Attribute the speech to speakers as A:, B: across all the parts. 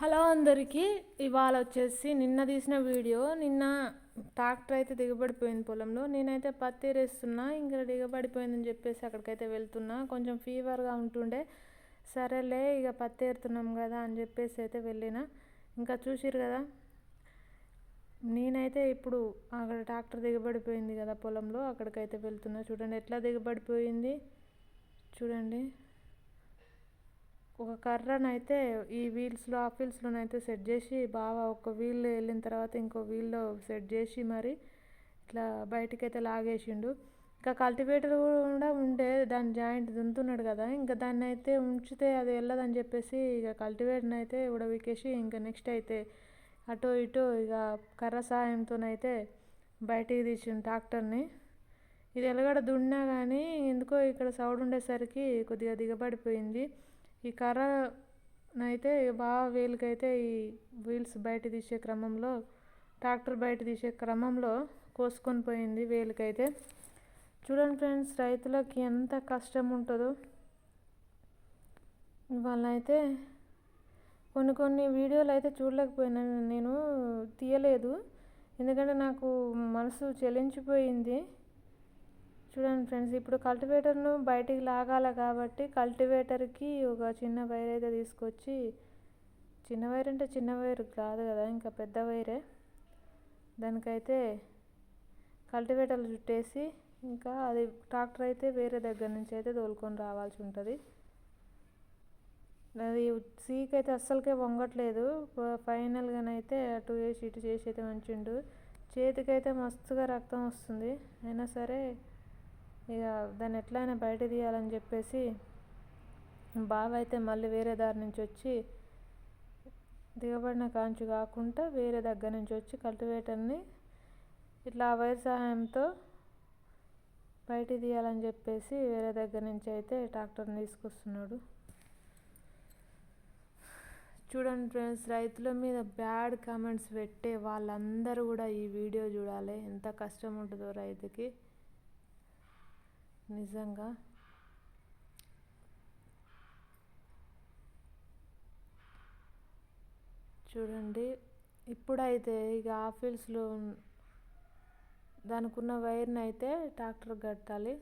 A: Hello అందరికీ ఇవాళ వచ్చేసి నిన్న తీసిన వీడియో నిన్న ట్రాక్టర్ అయితే దిగబడిపోయింది పొలంలో. నేనైతే పత్తి ఏరేస్తున్నా ఇంకా దిగబడిపోయిందని చెప్పేసి అక్కడికైతే వెళ్తున్నా. కొంచెం ఫీవర్గా ఉంటుండే. సరేలే ఇక పత్తి ఏరుతున్నాం కదా అని చెప్పేసి అయితే వెళ్ళిన. ఇంకా చూసిరు కదా నేనైతే ఇప్పుడు అక్కడ ట్రాక్టర్ దిగబడిపోయింది కదా పొలంలో అక్కడికైతే వెళ్తున్నా. చూడండి ఎట్లా దిగబడిపోయింది. చూడండి. ఒక కర్రనైతే ఈ వీల్స్లో ఆ వీల్స్లోనైతే సెట్ చేసి బాగా ఒక వీల్ వెళ్ళిన తర్వాత ఇంకో వీల్లో సెట్ చేసి మరి ఇట్లా బయటికైతే లాగేసిండు. ఇంకా కల్టివేటర్ కూడా ఉండే దాని జాయింట్ దున్నుతున్నాడు కదా ఇంకా దాన్ని అయితే ఉంచితే అది వెళ్ళదని చెప్పేసి ఇక కల్టివేటర్ని అయితే ఉడవికేసి ఇంకా నెక్స్ట్ అయితే అటు ఇటు ఇక కర్ర సాయంతోనైతే బయటికి తీసిండు ట్రాక్టర్ని. ఇది ఎలగడ దున్నా కానీ ఎందుకో ఇక్కడ సౌండ్ ఉండేసరికి కొద్దిగా దిగబడిపోయింది. ఈ కర్రనైతే బాగా వీలుకైతే ఈ వీల్స్ బయట తీసే క్రమంలో ట్రాక్టర్ బయట తీసే క్రమంలో కోసుకొని పోయింది వేలుకైతే. చూడండి ఫ్రెండ్స్ రైతులకి ఎంత కష్టం ఉంటుందో వాళ్ళైతే కొన్ని కొన్ని వీడియోలు అయితే చూడలేకపోయినా నేను తీయలేదు. ఎందుకంటే నాకు మనసు చెలించిపోయింది. చూడండి ఫ్రెండ్స్ ఇప్పుడు కల్టివేటర్ను బయటికి లాగాలి కాబట్టి కల్టివేటర్కి ఒక చిన్న వైర్ అయితే తీసుకొచ్చి చిన్న వైర్ అంటే చిన్న వైర్ కాదు కదా ఇంకా పెద్ద వైరే. దానికైతే కల్టివేటర్లు చుట్టేసి ఇంకా అది ట్రాక్టర్ అయితే వేరే దగ్గర నుంచి అయితే తోలుకొని రావాల్సి ఉంటుంది. అది సీక్ అయితే అస్సలకే వంగట్లేదు. ఫైనల్గానైతే అటు వేసి ఇటు చేసి అయితే మంచిండు చేతికైతే మస్తుగా రక్తం వస్తుంది. అయినా సరే ఇక దాన్ని ఎట్లయినా బయట తీయాలని చెప్పేసి బావ అయితే మళ్ళీ వేరే దారి నుంచి వచ్చి దిగబడిన కాంచు కాకుండా వేరే దగ్గర నుంచి వచ్చి కల్టివేటర్ని ఇట్లా ఆ వైర్ సహాయంతో బయట తీయాలని చెప్పేసి వేరే దగ్గర నుంచి అయితే ట్రాక్టర్ని తీసుకొస్తున్నాడు. చూడండి ఫ్రెండ్స్ రైతుల మీద బ్యాడ్ కామెంట్స్ పెట్టే వాళ్ళందరూ కూడా ఈ వీడియో చూడాలి. ఎంత కష్టం ఉంటుందో రైతుకి. నిజంగా. చూడండి ఇప్పుడైతే ఇక ఆఫీస్లో దానికి ఉన్న వైర్ని అయితే ట్రాక్టర్ కట్టాలి.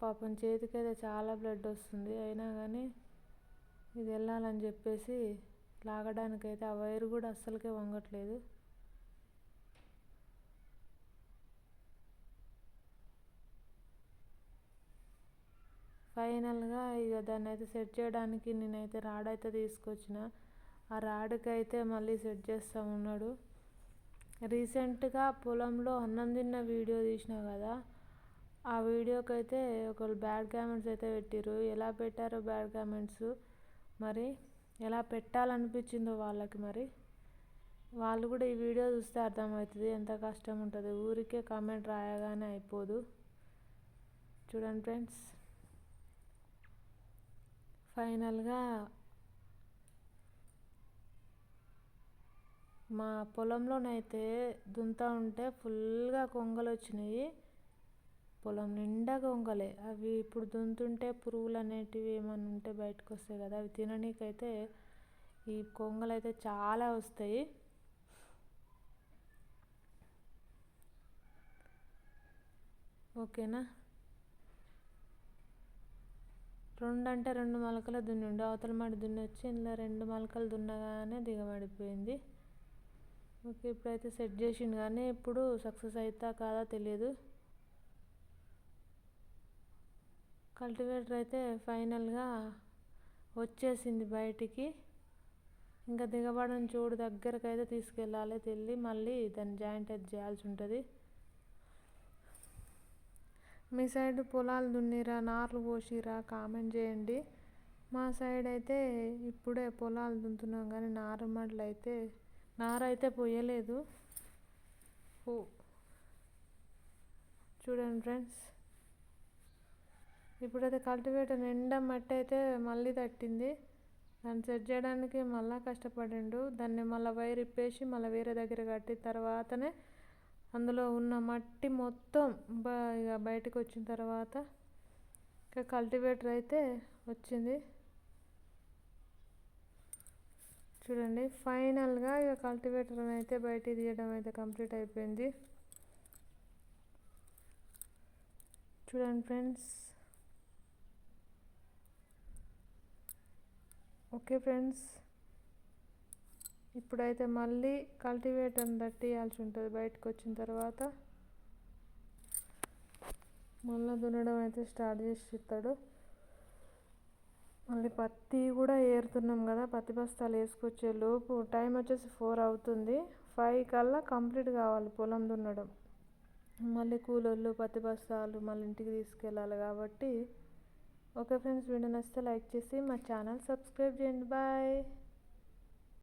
A: పాపం చేతికైతే చాలా బ్లడ్ వస్తుంది. అయినా కానీ ఇది వెళ్ళాలని చెప్పేసి లాగడానికైతే ఆ వైర్ కూడా అస్సలకే వంగట్లేదు. ఫైనల్గా ఇక దాన్ని అయితే సెట్ చేయడానికి నేనైతే రాడ్ అయితే తీసుకొచ్చిన. ఆ రాడ్కి అయితే మళ్ళీ సెట్ చేస్తూ ఉన్నాడు రీసెంట్గా పొలంలో అన్నం తిన్న వీడియో తీసిన కదా ఆ వీడియోకి అయితే ఒకళ్ళు బ్యాడ్ కామెంట్స్ అయితే పెట్టారు ఎలా పెట్టారో బ్యాడ్ కామెంట్స్ మరి ఎలా పెట్టాలనిపించిందో వాళ్ళకి మరి. వాళ్ళు కూడా ఈ వీడియో చూస్తే అర్థమవుతుంది ఎంత కష్టం ఉంటుంది. ఊరికే కామెంట్ రాయగానే అయిపోదు. చూడండి ఫ్రెండ్స్. ఫైనల్గా మా పొలంలోనైతే దుంతా ఉంటే ఫుల్గా కొంగలు వచ్చినాయి పొలం నిండా కొంగలే. అవి ఇప్పుడు దుంతుంటే పురుగులు అనేటివి ఏమైనా ఉంటే బయటకు వస్తాయి కదా అవి తిననీకైతే ఈ కొంగలు అయితే చాలా వస్తాయి. ఓకేనా? రెండు అంటే రెండు మొలకలు దున్నిండు అవతల మడి దున్నొచ్చి ఇందులో రెండు మొలకలు దున్నగానే దిగబడిపోయింది. ఓకే ఇప్పుడైతే సెట్ చేసిండు కానీ ఇప్పుడు సక్సెస్ అవుతా కాదా తెలియదు. కల్టివేటర్ అయితే ఫైనల్గా వచ్చేసింది బయటికి. ఇంకా దిగబడని చూడు దగ్గరకు అయితే తీసుకెళ్ళాలి తెల్లి మళ్ళీ దాన్ని జాయింట్ అయితే చేయాల్సి ఉంటుంది. మీ సైడ్ పొలాలు దున్నిరా నార్లు పోసిరా కామెంట్ చేయండి. మా సైడ్ అయితే ఇప్పుడే పొలాలు దున్నుతున్నాం కానీ నారుమడ్లు అయితే నార అయితే పోయలేదు. చూడండి ఫ్రెండ్స్. ఇప్పుడైతే కల్టివేటర్ నిండా మట్టి అయితే మళ్ళీ తట్టింది. దాన్ని సెట్ చేయడానికి మళ్ళీ కష్టపడిండు. దాన్ని మళ్ళీ వైర్ ఇప్పేసి మళ్ళీ వేరే దగ్గర కట్టిన తర్వాతనే అందులో ఉన్న మట్టి మొత్తం ఇక బయటకు వచ్చిన తర్వాత ఇక కల్టివేటర్ అయితే వచ్చింది. చూడండి ఫైనల్గా ఇక కల్టివేటర్ అయితే బయట తీయడం అయితే కంప్లీట్ అయిపోయింది. చూడండి ఫ్రెండ్స్. Okay friends. ఇప్పుడైతే మళ్ళీ కల్టివేటర్ని తట్టియాల్సి ఉంటుంది బయటకు వచ్చిన తర్వాత. మళ్ళీ దున్నడం అయితే స్టార్ట్ చేసి ఇస్తాడు. మళ్ళీ పత్తి కూడా ఏరుతున్నాం కదా పత్తి బస్తాలు వేసుకొచ్చే లోపు టైం వచ్చేసి ఫోర్ అవుతుంది. ఫైవ్ కల్లా కంప్లీట్ కావాలి పొలం దున్నడం. మళ్ళీ కూలోళ్ళు పత్తి బస్తాలు మళ్ళీ ఇంటికి తీసుకెళ్ళాలి కాబట్టి. ఓకే ఫ్రెండ్స్ వీడియో నచ్చితే లైక్ చేసి మా ఛానల్ సబ్స్క్రైబ్ చేయండి. బాయ్.